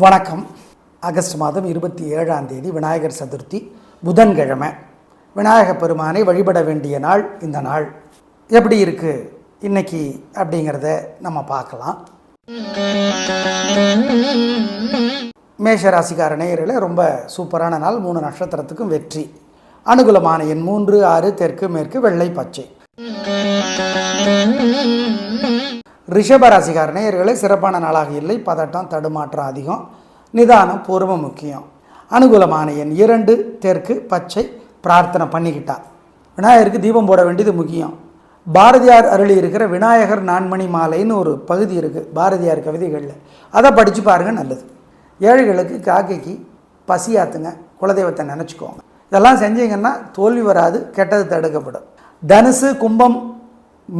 வணக்கம். ஆகஸ்ட் மாதம் இருபத்தி ஏழாம் தேதி விநாயகர் சதுர்த்தி புதன்கிழமை. விநாயகப் பெருமானை வழிபட வேண்டிய நாள் இந்த நாள். எப்படி இருக்குது இன்னைக்கு அப்படிங்கிறத நம்ம பார்க்கலாம். மேஷராசிக்கார நேயர்களே ரொம்ப சூப்பரான நாள். மூணு நட்சத்திரத்துக்கும் வெற்றி. அனுகூலமான எண் மூன்று ஆறு தெற்கு மேற்கு வெள்ளை பச்சை. ரிஷபராசிகார நேயர்களே சிறப்பான நாளாக இல்லை. பதட்டம் தடுமாற்றம் அதிகம். நிதானம் பூர்வம் முக்கியம். அனுகூலமான எண் இரண்டு தெற்கு பச்சை பிரார்த்தனை பண்ணிக்கிட்டா விநாயகருக்கு தீபம் போட வேண்டியது முக்கியம். பாரதியார் அருளி இருக்கிற விநாயகர் நான்மணி மாலைன்னு ஒரு பகுதி இருக்குது பாரதியார் கவிதைகளில். அதை படித்து பாருங்கள் நல்லது. ஏழைகளுக்கு காக்கைக்கு பசியாத்துங்க குலதெய்வத்தை நினச்சிக்கோங்க. இதெல்லாம் செஞ்சீங்கன்னா தோல்வி வராது கெட்டது தடுக்கப்படும். தனுசு கும்பம்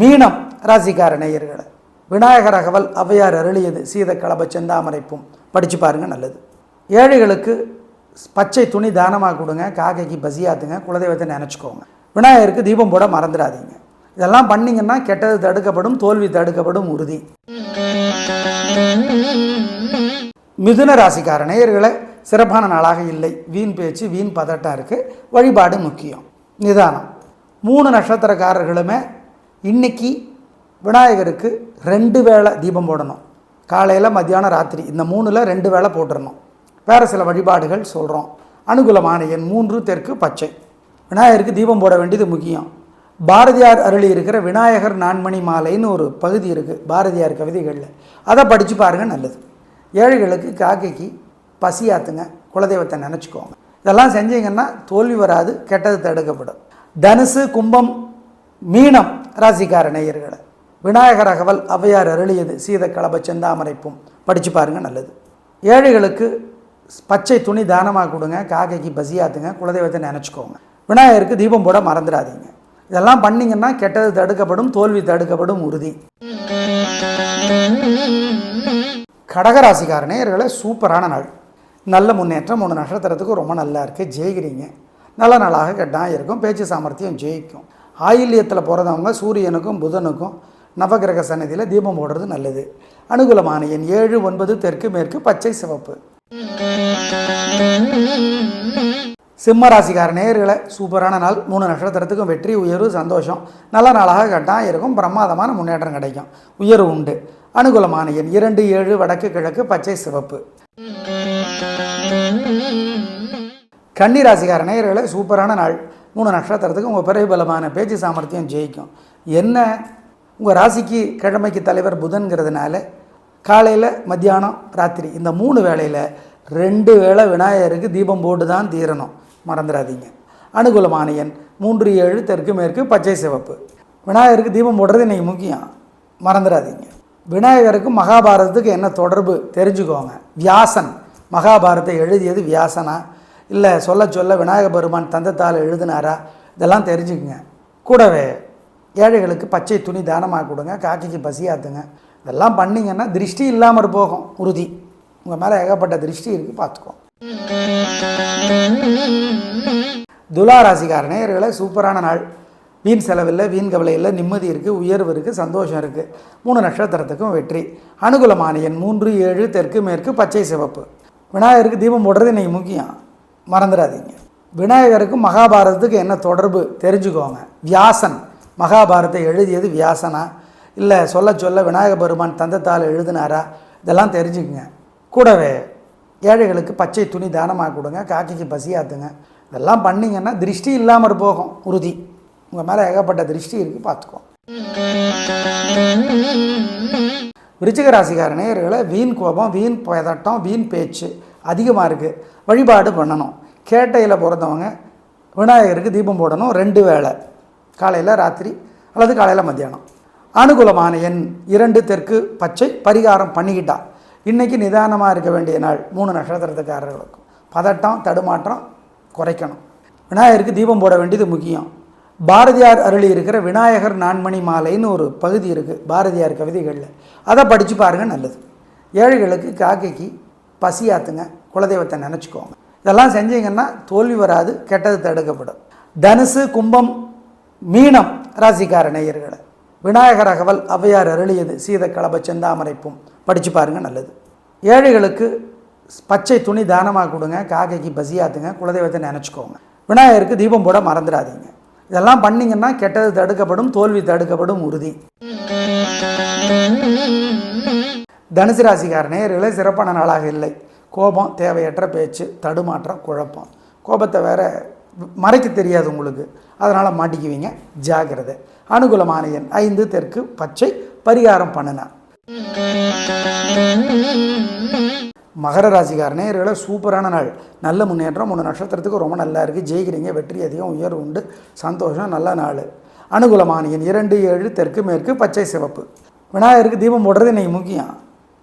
மீனம் ராசிக்கார நேயர்களை. விநாயகர் அகவல் ஔவையார் அருளியது சீத கலப செந்தாமரைப்பும். படித்து பாருங்கள் நல்லது. ஏழைகளுக்கு பச்சை துணி தானமாக கொடுங்க காக்கைக்கு பசியாத்துங்க குலதெய்வத்தை நினச்சிக்கோங்க. விநாயகருக்கு தீபம் போட மறந்துடாதீங்க. இதெல்லாம் பண்ணிங்கன்னா கெட்டது தடுக்கப்படும் தோல்வி தடுக்கப்படும் உறுதி. மிதுன ராசிக்கார நேயர்களை சிறப்பான நாளாக இல்லை. வீண் பேச்சு வீண் பதட்டம் இருக்குது வழிபாடு முக்கியம். நிதானம். மூணு நட்சத்திரக்காரர்களுமே இன்னைக்கு விநாயகருக்கு ரெண்டு வேளை தீபம் போடணும். காலையில் மத்தியானம் ராத்திரி. இந்த மூணில் ரெண்டு வேளை போட்டுடணும் வேறு சில வழிபாடுகள் சொல்கிறோம் அனுகூலமான எண் மூன்று தெற்கு பச்சை. விநாயகருக்கு தீபம் போட வேண்டியது முக்கியம். பாரதியார் அருளி இருக்கிற விநாயகர் நான்மணி மாலைன்னு ஒரு பகுதி இருக்குது பாரதியார் கவிதைகளில். அதை படித்து பாருங்கள் நல்லது. ஏழைகளுக்கு காக்கைக்கு பசியாத்துங்க குலதெய்வத்தை நினச்சிக்கோங்க. இதெல்லாம் செஞ்சீங்கன்னா தோல்வி வராது கெட்டது தடுக்கப்படும். தனுசு கும்பம் மீனம் ராசிக்கார நேயர்களை. விநாயகர் அகவல் ஔவையார் அருளியது சீத கலப செந்தாமரைப்பும் படித்து பாருங்கள் நல்லது. ஏழைகளுக்கு பச்சை துணி தானமாக கொடுங்க காக்கைக்கு பசியாத்துங்க குலதெய்வத்தை நினச்சிக்கோங்க. விநாயகருக்கு தீபம் போட மறந்துடாதீங்க. இதெல்லாம் பண்ணிங்கன்னா கெட்டது தடுக்கப்படும் தோல்வி தடுக்கப்படும் உறுதி. கடகராசிக்கார நேயர்களே சூப்பரான நாள். நல்ல முன்னேற்றம் மூணு நட்சத்திரத்துக்கு ரொம்ப நல்லா இருக்குது ஜெயிக்கிறீங்க. நல்ல நாளாக கெட்டாக இருக்கும் பேச்சு சாமர்த்தியம் ஜெயிக்கும். ஆயில்யத்தில் பிறந்தவங்க சூரியனுக்கும் புதனுக்கும் நவகிரக சன்னதியில் தீபம் போடுறது நல்லது. அனுகூலமான எண் ஏழு ஒன்பது தெற்கு மேற்கு பச்சை சிவப்பு. சிம்ம ராசிக்கார நேயர்களை சூப்பரான நாள். மூணு நட்சத்திரத்துக்கும் வெற்றி உயர்வு சந்தோஷம். நல்ல நாளாக கட்டாயம் இருக்கும். பிரமாதமான முன்னேற்றம் கிடைக்கும். உயர்வு உண்டு. அனுகூலமான எண் இரண்டு ஏழு வடக்கு கிழக்கு பச்சை சிவப்பு. கன்னி நேர்களை சூப்பரான நாள். மூணு நட்சத்திரத்துக்கு உங்கள் பிரபலமான பேச்சு சாமர்த்தியம் ஜெயிக்கும். என்ன? உங்கள் ராசிக்கு கிழமைக்கு தலைவர் புதன்கிறதுனால காலையில் மத்தியானம் ராத்திரி. இந்த மூணு வேளையில் ரெண்டு வேளை விநாயகருக்கு தீபம் போட்டு தான் தீரணும். மறந்துடாதீங்க. அனுகூலமான எண் மூன்று ஏழு தெற்கு மேற்கு பச்சை சிவப்பு. விநாயகருக்கு தீபம் போடுறது இன்றைக்கி முக்கியம். மறந்துடாதீங்க. விநாயகருக்கு மகாபாரதத்துக்கு என்ன தொடர்பு தெரிஞ்சுக்கோங்க. வியாசன். மகாபாரதத்தை எழுதியது வியாசனா? இல்லை சொல்ல சொல்ல விநாயக பெருமான் தந்தத்தால் எழுதினாரா? இதெல்லாம் தெரிஞ்சுக்குங்க. கூடவே ஏழைகளுக்கு பச்சை துணி தானமாக கொடுங்க காக்கைக்கு பசியாத்துங்க. இதெல்லாம் பண்ணிங்கன்னா திருஷ்டி இல்லாமல் போகும் உறுதி. உங்கள் மேலே ஏகப்பட்ட திருஷ்டி இருக்குது பார்த்துக்கோ துலா ராசிக்கார நேயர்களே சூப்பரான நாள். வீண் செலவில்லை வீண் கவலை இல்லை நிம்மதி இருக்குது உயர்வு இருக்குது சந்தோஷம் இருக்குது மூணு நட்சத்திரத்துக்கும் வெற்றி. அனுகூலமான எண் மூன்று ஏழு தெற்கு மேற்கு பச்சை சிவப்பு. விநாயகருக்கு தீபம் போடுறது இன்றைக்கி முக்கியம். மறந்துடாதீங்க. விநாயகருக்கும் மகாபாரதத்துக்கு என்ன தொடர்பு? தெரிஞ்சுக்கோங்க. வியாசன். மகாபாரதத்தை எழுதியது வியாசனா. இல்லை சொல்ல சொல்ல விநாயக பெருமான் தந்தத்தால் எழுதினாரா? இதெல்லாம் தெரிஞ்சுக்குங்க. கூடவே ஏழைகளுக்கு பச்சை துணி தானமாக கொடுங்க காக்கிக்கு பசியாத்துங்க இதெல்லாம் பண்ணிங்கன்னா திருஷ்டி இல்லாமல் போகும் உறுதி. உங்கள் மேலே ஏகப்பட்ட திருஷ்டி இருக்குது பார்த்துக்கோ விருச்சிக ராசிக்கார நேயர்களை வீண் கோபம் வீண் பதட்டம் வீண் பேச்சு அதிகமாக இருக்குது வழிபாடு பண்ணணும். கேட்டையில் பிறந்தவங்க விநாயகருக்கு தீபம் போடணும் ரெண்டு வேளை. காலையில் ராத்திரி அல்லது காலையில் மத்தியானம். அனுகூலமான எண் இரண்டு தெற்கு பச்சை பரிகாரம் பண்ணிக்கிட்டா. இன்றைக்கி நிதானமாக இருக்க வேண்டிய நாள் மூணு நட்சத்திரத்துக்காரர்களுக்கும். பதட்டம் தடுமாற்றம் குறைக்கணும். விநாயகருக்கு தீபம் போட வேண்டியது முக்கியம். பாரதியார் அருளி இருக்கிற விநாயகர் நான்மணி மாலைன்னு ஒரு பகுதி இருக்குது பாரதியார் கவிதைகளில். அதை படித்து பாருங்கள் நல்லது. ஏழைகளுக்கு காக்கைக்கு பசியாத்துங்க குலதெய்வத்தை நினச்சிக்கோங்க. இதெல்லாம் செஞ்சீங்கன்னா தோல்வி வராது கெட்டது தடுக்கப்படும். தனுசு கும்பம் மீனம் ராசிக்கார நேயர்களை விநாயகர் அகவல் ஔவையார் அருளியது சீத கலப செந்தாமரைப்பும். படித்து பாருங்கள் நல்லது. ஏழைகளுக்கு பச்சை துணி தானமாக கொடுங்க காக்கைக்கு பசியாத்துங்க குலதெய்வத்தை நினச்சிக்கோங்க. விநாயகருக்கு தீபம் போட மறந்துடாதீங்க. இதெல்லாம் பண்ணிங்கன்னா கெட்டது தடுக்கப்படும் தோல்வி தடுக்கப்படும் உறுதி. தனுசு ராசிக்கார நேயர்களே சிறப்பான நாளாக இல்லை. கோபம் தேவையற்ற பேச்சு தடுமாற்றம் குழப்பம். கோபத்தை வேற மறைக்க தெரியாது உங்களுக்கு. அதனால் மாட்டிக்குவீங்க. ஜாக்கிரதை. அனுகூலமான எண் ஐந்து தெற்கு பச்சை பரிகாரம் பண்ணுனா. மகர ராசிக்கார நேர்களை சூப்பரான நாள். நல்ல முன்னேற்றம். மூணு நட்சத்திரத்துக்கு ரொம்ப நல்லா இருக்குது ஜெயிக்கிறீங்க. வெற்றி அதிகம் உயர்வு உண்டு. சந்தோஷம் நல்ல நாள். அனுகூலமான எண் இரண்டு ஏழு தெற்கு மேற்கு பச்சை சிவப்பு. விநாயகருக்கு தீபம் போடுறது இன்றைக்கி முக்கியம்.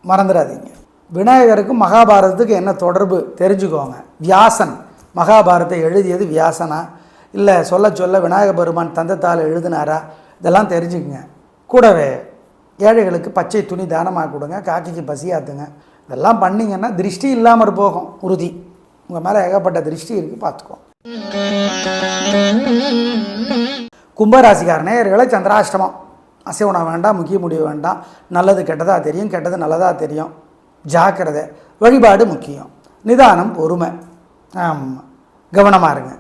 மறந்துடாதீங்க. விநாயகருக்கும் மகாபாரதத்துக்கு என்ன தொடர்பு? தெரிஞ்சுக்கோங்க. வியாசன். மகாபாரதத்தை எழுதியது வியாசனா. இல்லை சொல்ல சொல்ல விநாயக பெருமான் தந்தத்தால் எழுதினாரா? இதெல்லாம் தெரிஞ்சுக்குங்க. கூடவே ஏழைகளுக்கு பச்சை துணி தானமாக கொடுங்க காக்கிக்கு பசியாத்துங்க இதெல்லாம் பண்ணிங்கன்னா திருஷ்டி இல்லாமல் போகும் உறுதி. உங்கள் மேலே ஏகப்பட்ட திருஷ்டி இருக்குது பார்த்துக்கோ கும்பராசிக்கார நேயர்களை சந்திராஷ்டமம். அசைவனம் வேண்டாம் முக்கிய முடிவு வேண்டாம். நல்லது கெட்டதாக தெரியும் கெட்டது நல்லதாக தெரியும். ஜாக்கிரதை வழிபாடு முக்கியம். நிதானம் பொறுமை. ஆமாம் கவனமாக இருங்க.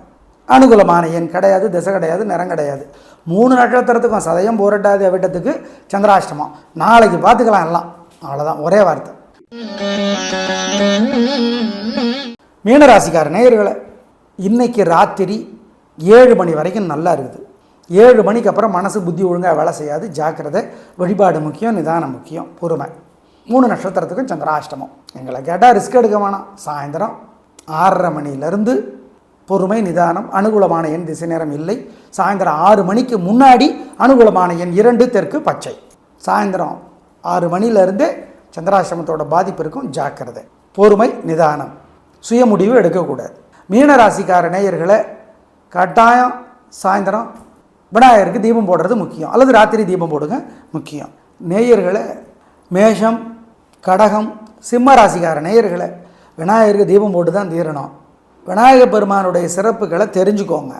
அனுகூலமான எண் கிடையாது திசை கிடையாது நிறம் கிடையாது. மூணு நட்சத்திரத்துக்கும் சதயம் போரட்டாதி அவிட்டத்துக்கு சந்திராஷ்டமம். நாளைக்கு பார்த்துக்கலாம் எல்லாம். அவ்வளோதான் ஒரே வார்த்தை. மீனராசிக்கார நேயர்களை இன்னைக்கு ராத்திரி ஏழு மணி வரைக்கும் நல்லா இருக்குது. ஏழு மணிக்கு அப்புறம் மனசு புத்தி ஒழுங்காக வேலை செய்யாது. ஜாக்கிரதை வழிபாடு முக்கியம் நிதானம் முக்கியம் பொறுமை. மூணு நட்சத்திரத்துக்கும் சந்திராஷ்டமம். எங்களை கேட்டால் ரிஸ்க் எடுக்க வேணாம். சாயந்தரம் ஆறரை மணிலேருந்து பொறுமை நிதானம் அனுகூலமான எண் திசை நேரம் இல்லை. சாயந்தரம் ஆறு மணிக்கு முன்னாடி அனுகூலமான எண் இரண்டு தெற்கு பச்சை. சாயந்தரம் ஆறு மணிலேருந்தே சந்திராசிரமத்தோட பாதிப்பு இருக்கும். ஜாக்கிரதை பொறுமை நிதானம். சுய முடிவு எடுக்கக்கூடாது. மீனராசிக்கார நேயர்களை கட்டாயம் சாயந்தரம் விநாயகருக்கு தீபம் போடுறது முக்கியம். அல்லது ராத்திரி தீபம் போடுங்க முக்கியம். நேயர்களை மேஷம் கடகம் சிம்ம ராசிக்கார நேயர்களை விநாயகருக்கு தீபம் போட்டு தான் தீரணும். விநாயக பெருமானுடைய சிறப்புகளை தெரிஞ்சுக்கோங்க.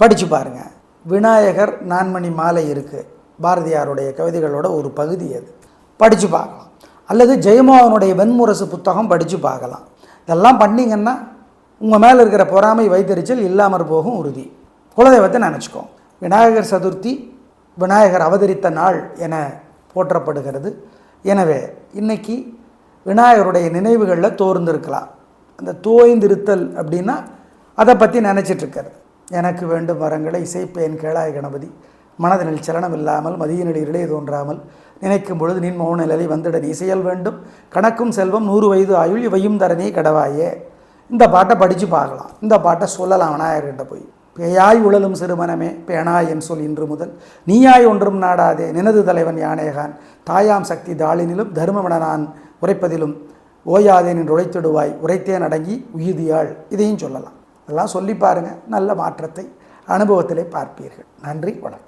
படித்து பாருங்கள் விநாயகர் நான்மணி மாலை இருக்குது பாரதியாருடைய கவிதைகளோட ஒரு பகுதி அது. படித்து பார்க்கலாம். அல்லது ஜெயமோகனுடைய வெண்முரசு புத்தகம் படித்து பார்க்கலாம். இதெல்லாம் பண்ணிங்கன்னா உங்கள் மேலே இருக்கிற பொறாமை வைத்தறிச்சல் இல்லாமற் போகும் உறுதி. குலதெய்வத்தை நினச்சிக்கோங்க விநாயகர் சதுர்த்தி விநாயகர் அவதரித்த நாள் என போற்றப்படுகிறது. எனவே இன்னைக்கு விநாயகருடைய நினைவுகளில் தோர்ந்திருக்கலாம். அந்த தோய்ந்திருத்தல் அப்படின்னா அதை பற்றி நினச்சிட்ருக்கிறது எனக்கு வேண்டும் வரங்களை இசைப்பேன் கேளாய் கணபதி. மனதினில் சலனம் இல்லாமல் மதியினில் இருளே தோன்றாமல் நினைக்கும் பொழுது நின் மௌன நிலை வந்துட நீ செயல் வேண்டும். கணக்கும் செல்வம் நூறு வயது ஆயுள் இவையும் தரணி கடவாயே. இந்த பாட்டை படித்து பார்க்கலாம். இந்த பாட்டை சொல்லலாம் விநாயகர்கிட்ட போய். பேயாய் உழலும் சிறுமனமே பேணாய் என் சொல் இன்று முதல். நீயாய் ஒன்றும் நாடாதே நினது தலைவன் யானேகான். தாயாம் சக்தி தாளினிலும் தருமமென நான் உரைப்பதிலும் ஓயாதே நின்று உழைத்திடுவாய் உரைத்தேன் அடங்கி உயிதியாள் இதையும் சொல்லலாம். இதெல்லாம் சொல்லி பாருங்கள் நல்ல மாற்றத்தை அனுபவத்திலே பார்ப்பீர்கள். நன்றி வணக்கம்.